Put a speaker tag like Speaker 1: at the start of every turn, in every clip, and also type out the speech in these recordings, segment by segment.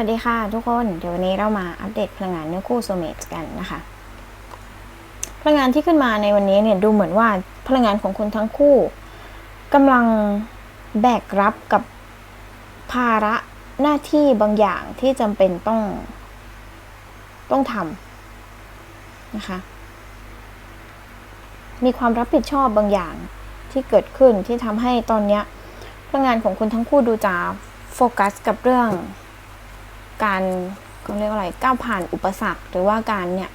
Speaker 1: วัสดีค่ะทุกคน เดี๋ยววันนี้เรามาอัปเดตพลังงานเนื้อคู่โซเมตกันนะคะ พลังงานที่ขึ้นมาในวันนี้เนี่ยดูเหมือนว่าพลังงานของคุณทั้งคู่กำลังแบกรับกับภาระหน้าที่บางอย่างที่จำเป็นต้อง ต้องทำนะคะ มีความรับผิดชอบบางอย่างที่เกิดขึ้นที่ทำให้ตอนเนี้ยพลังงานของคุณทั้งคู่ดูจะโฟกัสกับเรื่อง การเขาเรียกอะไรก้าวผ่านอุปสรรค หรือว่าการเนี่ย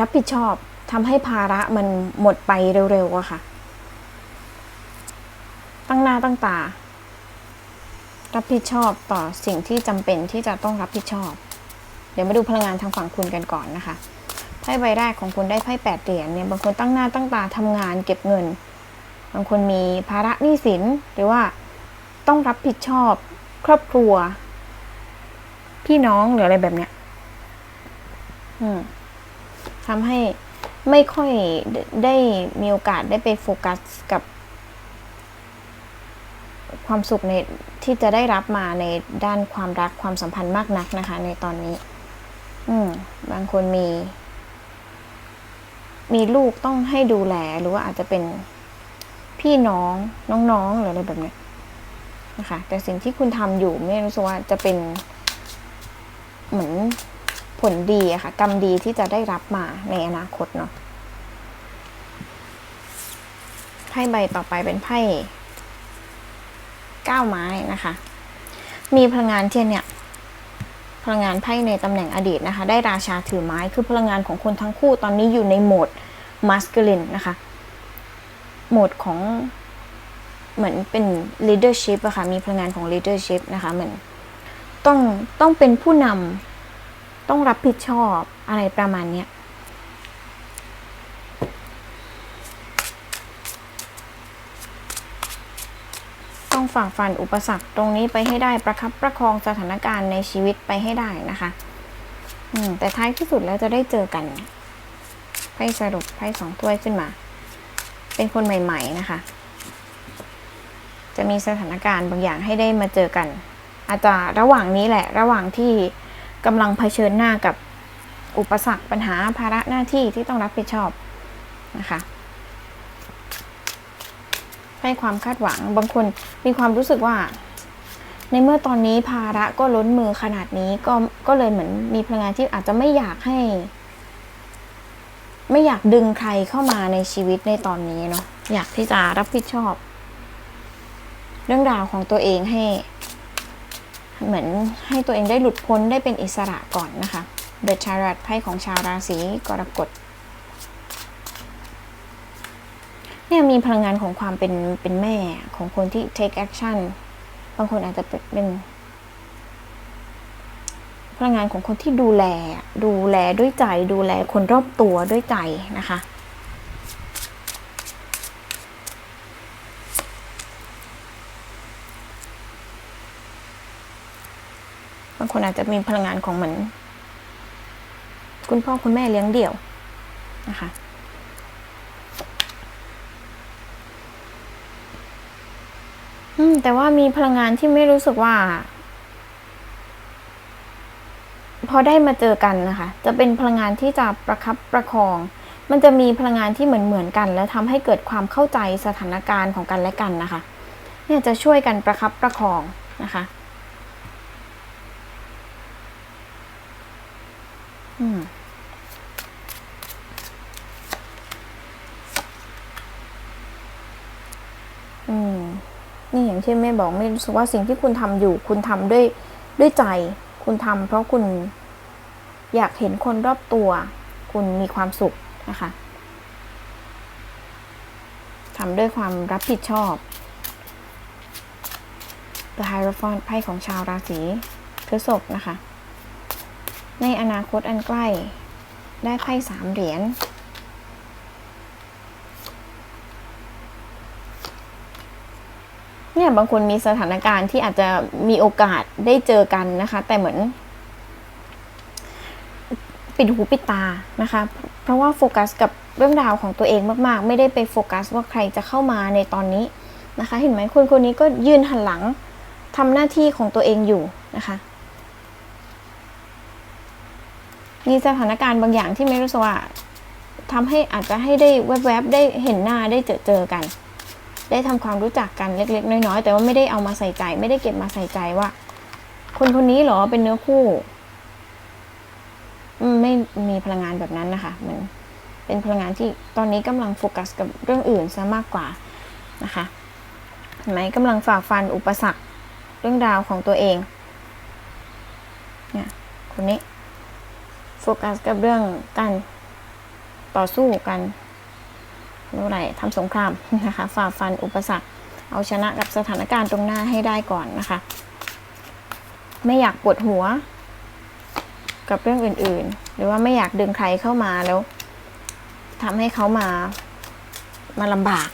Speaker 1: รับผิดชอบทำให้ภาระมันหมดไปเร็วๆอะค่ะ ตั้งหน้าตั้งตา รับผิดชอบต่อสิ่งที่จำเป็นที่จะต้องรับผิดชอบ เดี๋ยวมาดูพลังงานทางฝั่งคุณกันก่อนนะคะไพ่ใบแรกของคุณได้ไพ่แปดเหรียญเนี่ย บางคนตั้งหน้าตั้งตาทำงานเก็บเงิน บางคนมีภาระหนี้สินหรือว่าต้องรับผิดชอบ ครอบครัว พี่น้องหรืออะไรแบบเนี้ยอืมทำให้ไม่ค่อยได้มีโอกาสได้ไปโฟกัสกับ ความสุขในที่จะได้รับมาในด้านความรักความสัมพันธ์มากนักนะคะ ในตอนนี้ อืม บางคนมี มีลูกต้องให้ดูแลหรือว่าอาจจะเป็นพี่น้องน้องๆหรืออะไรแบบเนี้ยนะคะ แต่สิ่งที่คุณทำอยู่ไม่รู้สึกว่าจะเป็น เหมือนผลดีอะค่ะ กรรมดีที่จะได้รับมาในอนาคตเนาะไพ่ใบต่อไปเป็นไพ่ก้าไม้นะคะ มีพลังงานเทียนเนี่ย พลังงานไพ่ในตำแหน่งอดีตนะคะ ได้ราชาถือไม้คือพลังงานของคนทั้งคู่ตอนนี้อยู่ในโหมดมัส c ลินนะคะ โหมดของเหมือนเป็น leadership อะค่ะ มีพลังงานของ leadership นะคะ เหมือน ต้องต้องเป็นผู้นำต้องรับผิดชอบอะไรประมาณเนี้ยต้องฝ่าฟันอุปสรรคตรงนี้ไปให้ได้ประคับประคองสถานการณ์ในชีวิตไปให้ได้นะคะอืมแต่ท้ายที่สุดแล้วจะได้เจอกันไพ่สรุปไพ่สองถ้วยขึ้นมา เป็นคนใหม่ ๆ นะคะ จะมีสถานการณ์บางอย่างให้ได้มาเจอกัน อาจจะระหว่างนี้แหละ ระหว่างที่กำลังเผชิญหน้ากับอุปสรรคปัญหาภาระหน้าที่ที่ต้องรับผิดชอบนะคะให้ความคาดหวังบางคนมีความรู้สึกว่า ในเมื่อตอนนี้ภาระก็ล้นมือขนาดนี้ก็ก็เลยเหมือนมีพลังงานที่อาจจะไม่อยากให้ ไม่อยากดึงใครเข้ามาในชีวิตในตอนนี้เนาะอยากที่จะรับผิดชอบ เรื่องราวของตัวเองให้ เหมือนให้ตัวเองได้หลุดพ้นได้เป็นอิสระก่อนนะคะเดอะชารัตไพ่ของชาวราศีกรกฎเนี่ยมีพลังงานของความเป็นเป็นแม่ของคนที่ take action บางคนอาจจะเป็นพลังงานของคนที่ดูแล ดูแลด้วยใจ ดูแลคนรอบตัวด้วยใจนะคะ บาง คนอาจจะมีพลังงานของเหมือนคุณพ่อคุณแม่เลี้ยงเดี่ยวนะคะอืมแต่ว่ามีพลังงานที่ไม่รู้สึกว่า พอได้มาเจอกันนะคะ จะเป็นพลังงานที่จะประคับประคอง มันจะมีพลังงานที่เหมือนเหมือนกัน และทำให้เกิดความเข้าใจสถานการณ์ของกันและกันนะคะ เนี่ยจะช่วยกันประคับประคองนะคะ อืมอืม นี่อย่างที่แม่บอกไม่รู้สึกว่าสิ่งที่คุณทำอยู่ คุณทำด้วยด้วยใจ คุณทำเพราะคุณอยากเห็นคนรอบตัว คุณมีความสุขนะคะทำด้วยความรับผิดชอบ The Hierophant ไพ่ของชาวราศีพฤษภนะคะ ในอนาคตอันใกล้ ได้ไพ่สามเหรียญเนี่ยบางคนมีสถานการณ์ที่อาจจะมีโอกาสได้เจอกันนะคะ แต่เหมือน ปิดหูปิดตานะคะ เพราะว่าโฟกัสกับเรื่องราวของตัวเองมาก ๆ ไม่ได้ไปโฟกัสว่าใครจะเข้ามาในตอนนี้นะคะ เห็นไหมคนคนนี้ก็ยืนหันหลังทำหน้าที่ของตัวเองอยู่นะคะ มีสถานการณ์บางอย่างที่ไม่รู้สึกว่าทำให้อาจจะให้ได้แวบๆได้เห็นหน้าได้เจอเจอกัน ได้ทำความรู้จักกันเล็ก ๆ น้อยๆแต่ว่าไม่ได้เอามาใส่ใจ ไม่ได้เก็บมาใส่ใจว่า คนคนนี้หรอเป็นเนื้อคู่ไม่มีพลังงานแบบนั้นนะคะเหมือนเป็นพลังงานที่ตอนนี้กำลังโฟกัสกับเรื่องอื่นซะมากกว่านะคะเห็นไหมกำลังฝ่าฟันอุปสรรคเรื่องราวของตัวเองเนี่ยคนนี้ โฟกัสกับเรื่องการต่อสู้กันเรื่อะไรทำสงครามนะคะฝ่าฟันอุปสรรค เอาชนะกับสถานการณ์ตรงหน้าให้ได้ก่อนนะคะ ไม่อยากปวดหัว กับเรื่องอื่นๆ หรือว่าไม่อยากดึงใครเข้ามาแล้วทำให้เขามามาลำบาก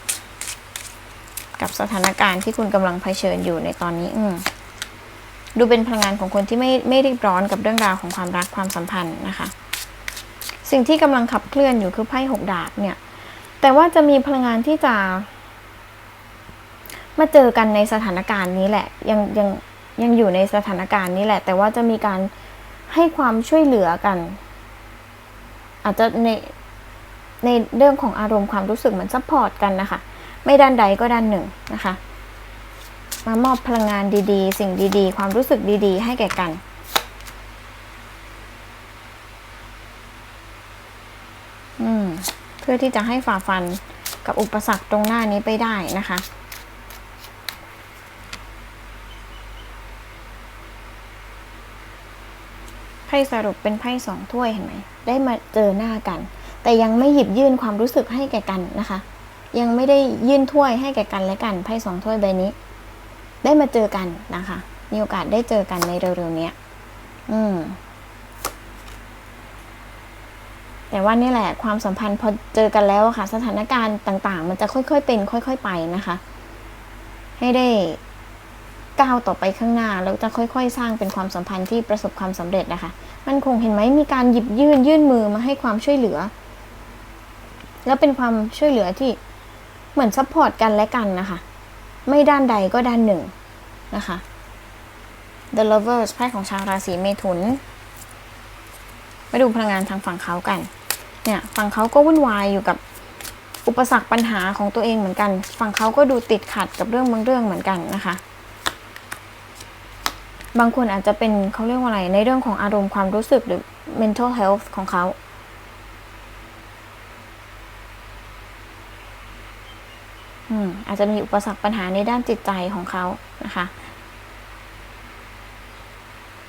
Speaker 1: กับสถานการณ์ที่คุณกำลังเผชิญอยู่ในตอนนี้ อืม ดูเป็นพลังงานของคนที่ไม่ไม่รีบร้อนกับเรื่องราวของความรักความสัมพันธ์นะคะ สิ่งที่กำลังขับเคลื่อนอยู่คือไพ่หกดาบเนี่ย แต่ว่าจะมีพลังงานที่จะ มาเจอกันในสถานการณ์นี้แหละ ยังยังยังอยู่ในสถานการณ์นี้แหละ แต่ว่าจะมีการให้ความช่วยเหลือกัน อาจจะในในเรื่องของอารมณ์ความรู้สึกเหมือนซัพพอร์ตกันนะคะ ไม่ด้านใดก็ด้านหนึ่งนะคะ มามอบพลังงานดีๆ สิ่งดีๆ ความรู้สึกดีๆ ให้แก่กัน อืม เพื่อที่จะให้ฝ่าฟันกับอุปสรรคตรงหน้านี้ไปได้นะคะไพ่สรุปเป็นไพ่สองถ้วยเห็นไหม ได้มาเจอหน้ากัน แต่ยังไม่หยิบยื่นความรู้สึกให้แก่กันนะคะ ยังไม่ได้ยื่นถ้วยให้แก่กันและกันไพ่สองถ้วยใบนี้ ได้มาเจอกันนะคะ มีโอกาสได้เจอกันในเร็วๆเนี้ยอืม แต่ว่านี่แหละ ความสัมพันธ์พอเจอกันแล้วค่ะ สถานการณ์ต่าง ๆ มันจะค่อยๆเป็น ค่อย ๆ ไปนะคะ ให้ได้ก้าวต่อไปข้างหน้าแล้วจะค่อย ๆ สร้างเป็นความสัมพันธ์ที่ประสบความสำเร็จนะคะ มันคงเห็นไหมมีการหยิบยื่นยื่นมือมาให้ความช่วยเหลือ แล้วเป็นความช่วยเหลือที่เหมือนซัพพอร์ตกันและกันนะคะ ไม่ด้านใดก็ด้านหนึ่งนะคะ The Lovers ไพ่ของชาวราศีเมถุนมาดูพลังงานทางฝั่งเขากัน เนี่ยฝั่งเขาก็วุ่นวายอยู่กับอุปสรรคปัญหาของตัวเองเหมือนกัน ฝั่งเขาก็ดูติดขัดกับเรื่องบางเรื่องเหมือนกันนะคะ บางคนอาจจะเป็นเขาเรียกว่าอะไร ในเรื่องของอารมณ์ความรู้สึกหรือ mental health ของเขา อืมอาจจะมีอุปสรรคปัญหาในด้านจิตใจของเขานะคะ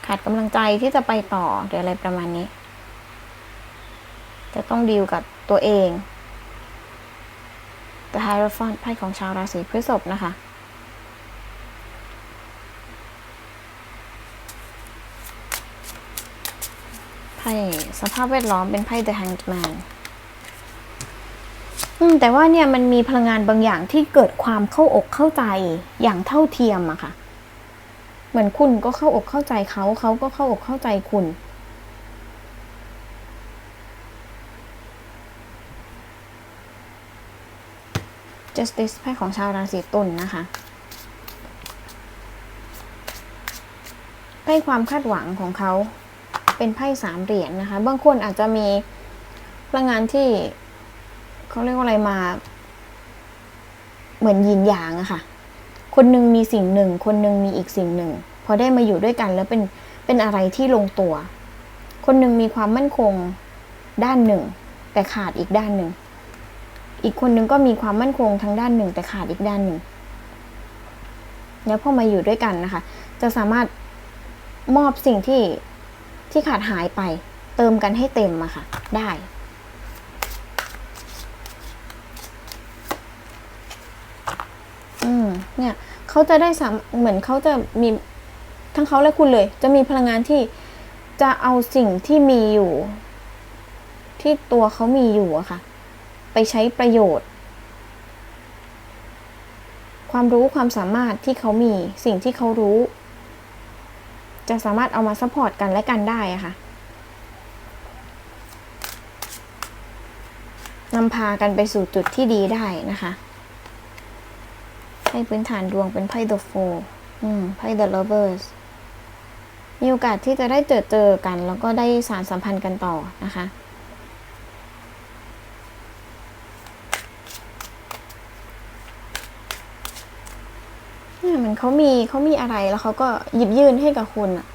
Speaker 1: ขาดกำลังใจที่จะไปต่อหรืออะไรประมาณนี้ จะต้องดีลกับตัวเอง The Hierophant ไพ่ของชาวราศีพฤษภนะคะไพ่สภาพแวดล้อมเป็นไพ่ The Hanged Man แต่ว่าเนี่ยมันมีพลังงานบางอย่างที่เกิดความเข้าอกเข้าใจอย่างเท่าเทียมอะค่ะ เหมือนคุณก็เข้าอกเข้าใจเขาเขาก็เข้าอกเข้าใจคุณ justice ไพ่ของชาวราศีตุลนนะคะไพ่ความคาดหวังของเขาเป็นไพ่สามเหรียญนะคะ บางคนอาจจะมีพลังงานที่ เขาเรียกว่าอะไรมา เหมือนยินหยางอะค่ะ คนหนึ่งมีสิ่งหนึ่ง คนหนึ่งมีอีกสิ่งหนึ่ง พอได้มาอยู่ด้วยกันแล้วเป็นเป็นอะไรที่ลงตัว คนหนึ่งมีความมั่นคงด้านหนึ่ง แต่ขาดอีกด้านหนึ่ง อีกคนหนึ่งก็มีความมั่นคงทางด้านหนึ่ง แต่ขาดอีกด้านหนึ่งแล้วพอมาอยู่ด้วยกันนะคะ จะสามารถมอบสิ่งที่ที่ขาดหายไป เติมกันให้เต็มอะค่ะ ได้ อืมเนี่ยเขาจะได้สามเหมือนเขาจะมีทั้งเขาและคุณเลย จะมีพลังงานที่จะเอาสิ่งที่มีอยู่ ที่ตัวเขามีอยู่อะค่ะ ไปใช้ประโยชน์ ความรู้ความสามารถที่เขามีสิ่งที่เขารู้ จะสามารถเอามาซัพพอร์ตกันและกันได้อะค่ะนำพากันไปสู่จุดที่ดีได้นะคะ ไพ่พื้นฐานดวงเป็นไพ่ The Four อืม ไพ่ The Lovers มีโอกาสที่จะได้เจอเจอกัน แล้วก็ได้สารสัมพันธ์กันต่อนะคะ เนี่ยมันเขามีเขามีอะไรแล้วเขาก็หยิบยื่นให้กับคุณอะ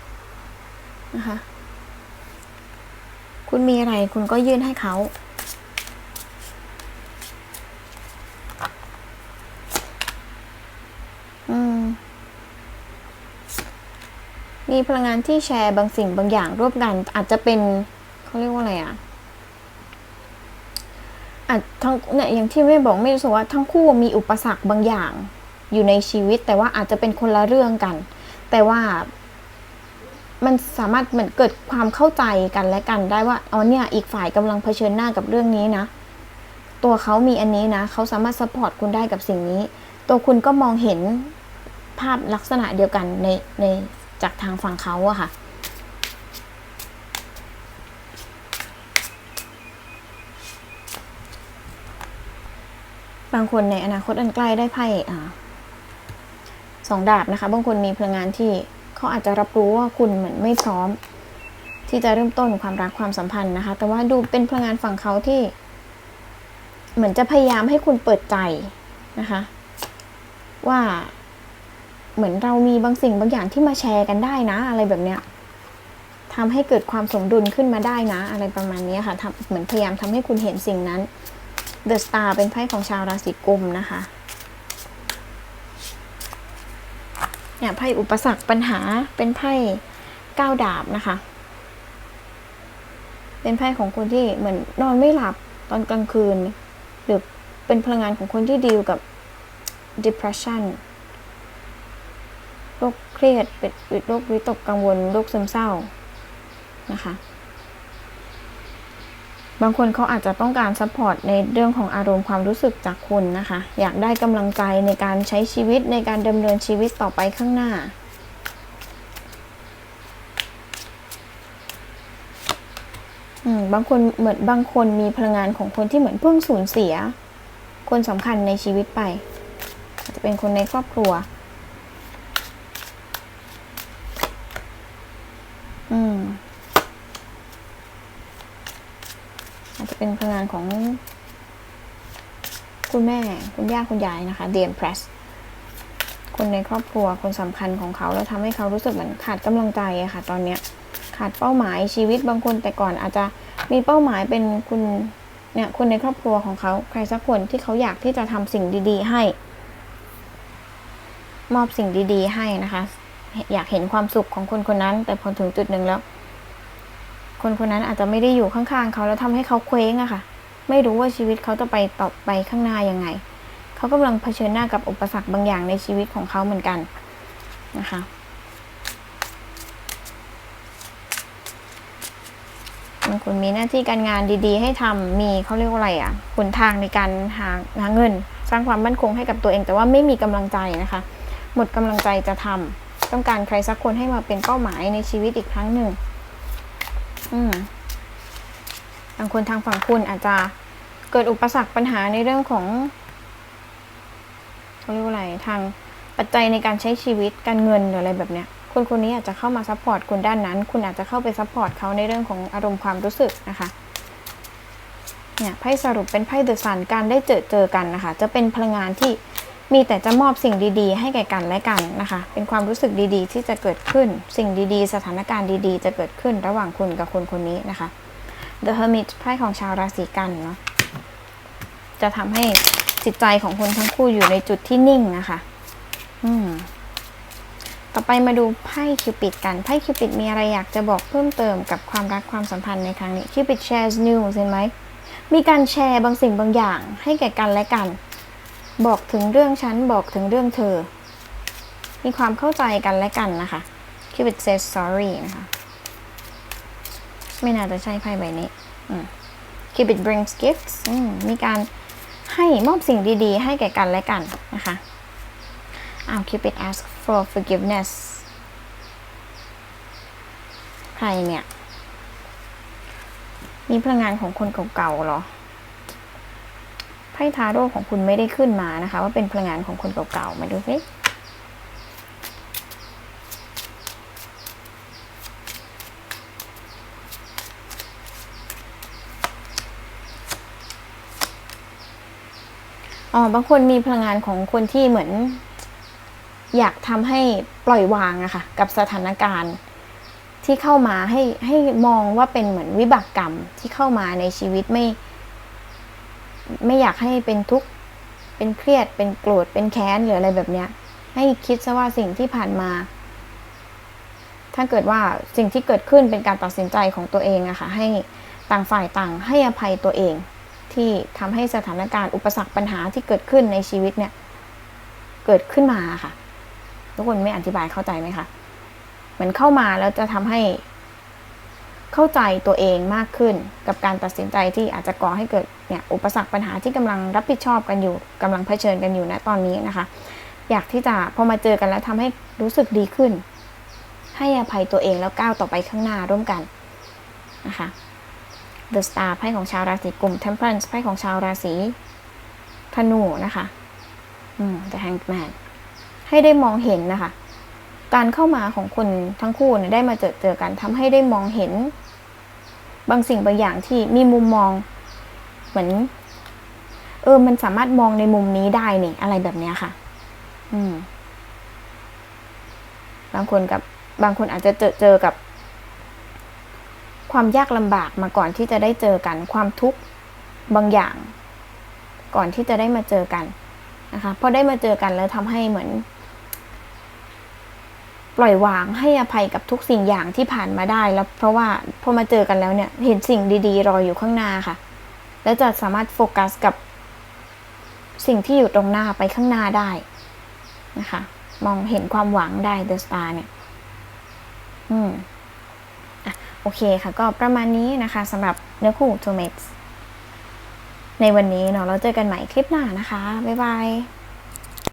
Speaker 1: นะคะ คุณมีอะไรคุณก็ยื่นให้เขา มีพลังงานที่แชร์บางสิ่งบางอย่างร่วมกัน อาจจะเป็นเขาเรียกว่าอะไรอะอาจทั้งเนี่ยอย่างที่ไม่บอกไม่รู้สึกว่าทั้งคู่มีอุปสรรคบางอย่างอยู่ในชีวิต แต่ว่าอาจจะเป็นคนละเรื่องกัน แต่ว่ามันสามารถเหมือนเกิดความเข้าใจกันและกันได้ว่าอ๋อเนี่ยอีกฝ่ายกำลังเผชิญหน้ากับเรื่องนี้นะ ตัวเขามีอันนี้นะเขาสามารถสปอร์ตคุณได้กับสิ่งนี้ ตัวคุณก็มองเห็นภาพลักษณะเดียวกันในใน จากทางฝั่งเขาอะค่ะ บางคนในอนาคตอันใกล้ได้ไพ่สองดาบนะคะ บางคนมีพลังงานที่เขาอาจจะรับรู้ว่าคุณเหมือนไม่พร้อม ที่จะเริ่มต้นความรักความสัมพันธ์นะคะ แต่ว่าดูเป็นพลังงานฝั่งเขาที่ เหมือนจะพยายามให้คุณเปิดใจนะคะ ว่า เหมือนเรามีบางสิ่งบางอย่างที่มาแชร์กันได้นะ อะไรแบบเนี้ยทำให้เกิดความสมดุลขึ้นมาได้นะ อะไรประมาณนี้ค่ะทำเหมือนพยายามทำให้คุณเห็นสิ่งนั้น The Star เป็นไพ่ของชาวราศีกุมนะคะเนี่ยไพ่อุปสรรคปัญหาเป็นไพ่ก้าวดาบนะคะ เป็นไพ่ของคนที่เหมือนนอนไม่หลับตอนกลางคืน หรือเป็นพลังงานของคนที่ดีลกับ depression เครียด เป็นโรควิตกกังวลโรคซึมเศร้านะคะ บางคนเขาอาจจะต้องการซัพพอร์ตในเรื่องของอารมณ์ความรู้สึกจากคุณนะคะ อยากได้กำลังใจในการใช้ชีวิตในการดำเนินชีวิตต่อไปข้างหน้าบางคนเหมือนบางคนมีพลังงานของคนที่เหมือนเพิ่งสูญเสีย คนสำคัญในชีวิตไปอาจจะเป็นคนในครอบครัว อืม อาจจะเป็นพลังงานของ คุณแม่ คุณ ย่าคุณยายนะคะเดียมเพรสคนในครอบครัวคนสำคัญของเขาแล้วทำให้เขารู้สึกเหมือนขาดกำลังใจอะค่ะ ตอนเนี้ยขาดเป้าหมายชีวิตบางคนแต่ก่อนอาจจะมีเป้าหมายเป็นคุณเนี่ยคนในครอบครัวของเขาใครสักคนที่เขาอยากที่จะทำสิ่งดีๆ ให้ มอบสิ่งดีๆ ให้นะคะ อยากเห็นความสุขของคนคนนั้น แต่พอถึงจุดหนึ่งแล้ว คนคนนั้นอาจจะไม่ได้อยู่ข้างๆเขาแล้วทำให้เขาเคว้งอะค่ะ ไม่รู้ว่าชีวิตเขาจะไปต่อไปข้างหน้ายังไง เขากำลังเผชิญหน้ากับอุปสรรคบางอย่างในชีวิตของเขาเหมือนกันนะคะบางคนมีหน้าที่การงานดีๆ ให้ทำมีเขาเรียกว่าอะไรอะหนทางในการหาหาเงิน สร้างความมั่นคงให้กับตัวเอง แต่ว่าไม่มีกำลังใจนะคะ หมดกำลังใจจะทำต้องการใครสักคนให้มาเป็นเป้าหมายในชีวิตอีกครั้งหนึ่งอืมบางคนทางฝั่งคุณอาจจะเกิดอุปสรรคปัญหาในเรื่องของ เขาเรียกว่าอะไรทางปัจจัยในการใช้ชีวิตการเงินหรืออะไรแบบเนี้ยคนคนนี้อาจจะเข้ามาซัพพอร์ตคุณด้านนั้น คุณอาจจะเข้าไปซัพพอร์ตเขาในเรื่องของอารมณ์ความรู้สึกนะคะเนี่ยไพ่สรุปเป็นไพ่เดอะซันการได้เจอเจอกันนะคะ จะเป็นพลังงานที่มีแต่จะมอบสิ่งดีๆ ให้แก่กันและกันนะคะ เป็นความรู้สึกดีๆ ที่จะเกิดขึ้น สิ่งดีๆ สถานการณ์ดีๆ จะเกิดขึ้นระหว่างคุณกับคนคนนี้นะคะ The Hermit ไพ่ของชาวราศีกันเนาะ จะทำให้ จิตใจของคนทั้งคู่อยู่ในจุดที่นิ่งนะคะ อืม ต่อไปมาดูไพ่คิวปิดกัน ไพ่คิวปิดมีอะไรอยากจะบอกเพิ่มเติมกับความรักความสัมพันธ์ในครั้งนี้คิวปิด shares news เห็นไหม มีการแชร์บางสิ่งบางอย่าง ให้แก่กันและกัน บอกถึงเรื่องฉันบอกถึงเรื่องเธอ มีความเข้าใจกันและกันนะคะ Cupid says sorry นะคะ ไม่น่าจะใช่ไพ่ใบนี้ อืม Cupid brings gifts อืมมีการ ให้มอบสิ่งดีๆ ให้แก่กันและกันนะคะอ้าว Cupid ask for forgiveness ใครเนี่ย มีพลังงานของคนเก่าๆหรอไพ่ทาโร่ของคุณไม่ได้ขึ้นมานะคะ ว่าเป็นพลังงานของคนเก่าๆมาดูสิ อ๋อบางคนมีพลังงานของคนที่เหมือน อยากทำให้ปล่อยวางอะค่ะ กับสถานการณ์ที่เข้ามาให้ให้มองว่าเป็นเหมือนวิบากกรรมที่เข้ามาในชีวิตไม่ ไม่อยากให้เป็นทุกข์เป็นเครียดเป็นโกรธเป็นแค้นหรืออะไรแบบเนี้ย ให้คิดซะว่าสิ่งที่ผ่านมา ถ้าเกิดว่าสิ่งที่เกิดขึ้นเป็นการตัดสินใจของตัวเองอะค่ะ ให้ต่างฝ่ายต่างให้อภัยตัวเอง ที่ทำให้สถานการณ์อุปสรรคปัญหาที่เกิดขึ้นในชีวิตเนี่ย เกิดขึ้นมาค่ะ ทุกคนไม่อธิบายเข้าใจไหมคะเหมือนเข้ามาแล้วจะทำให้เข้าใจตัวเองมากขึ้นกับการตัดสินใจที่อาจจะก่อให้เกิดเนี่ยอุปสรรคปัญหาที่กำลังรับผิดชอบกันอยู่กำลังเผชิญกันอยู่ณตอนนี้นะคะ อยากที่จะพอมาเจอกันแล้วทำให้รู้สึกดีขึ้น ให้อภัยตัวเองแล้วก้าวต่อไปข้างหน้าร่วมกันนะคะ The Star ไพ่ของชาวราศีกลุ่ม Temperance ไพ่ของชาวราศีธนูนะคะ อืม The Hanged Man ให้ได้มองเห็นนะคะ การเข้ามาของคนทั้งคู่เนี่ยได้มาเจอเจอกันทำให้ได้มองเห็น บางสิ่งบางอย่างที่มีมุมมอง เหมือน เออ มันสามารถมองในมุมนี้ได้นี่อะไรแบบเนี้ยค่ะ อืม บางคนกับบางคนอาจจะเจอเจอกับ ความยากลำบากมาก่อนที่จะได้เจอกันความทุกข์บางอย่าง ก่อนที่จะได้มาเจอกันนะคะพอได้มาเจอกันแล้วทำให้เหมือน ปล่อยวางให้อภัยกับทุกสิ่งอย่างที่ผ่านมาได้แล้ว เพราะว่าพอมาเจอกันแล้วเนี่ย เห็นสิ่งดี ๆ รออยู่ข้างหน้าค่ะ แล้วจะสามารถโฟกัสกับสิ่งที่อยู่ตรงหน้าไปข้างหน้าได้นะคะ มองเห็นความหวังได้ The Star เนี่ย อืม โอเคค่ะ ก็ประมาณนี้นะคะสำหรับเนื้อคู่ t o m a t e s ในวันนี้เนาะเราเจอกันใหม่คลิปหน้านะคะ บ๊ายบาย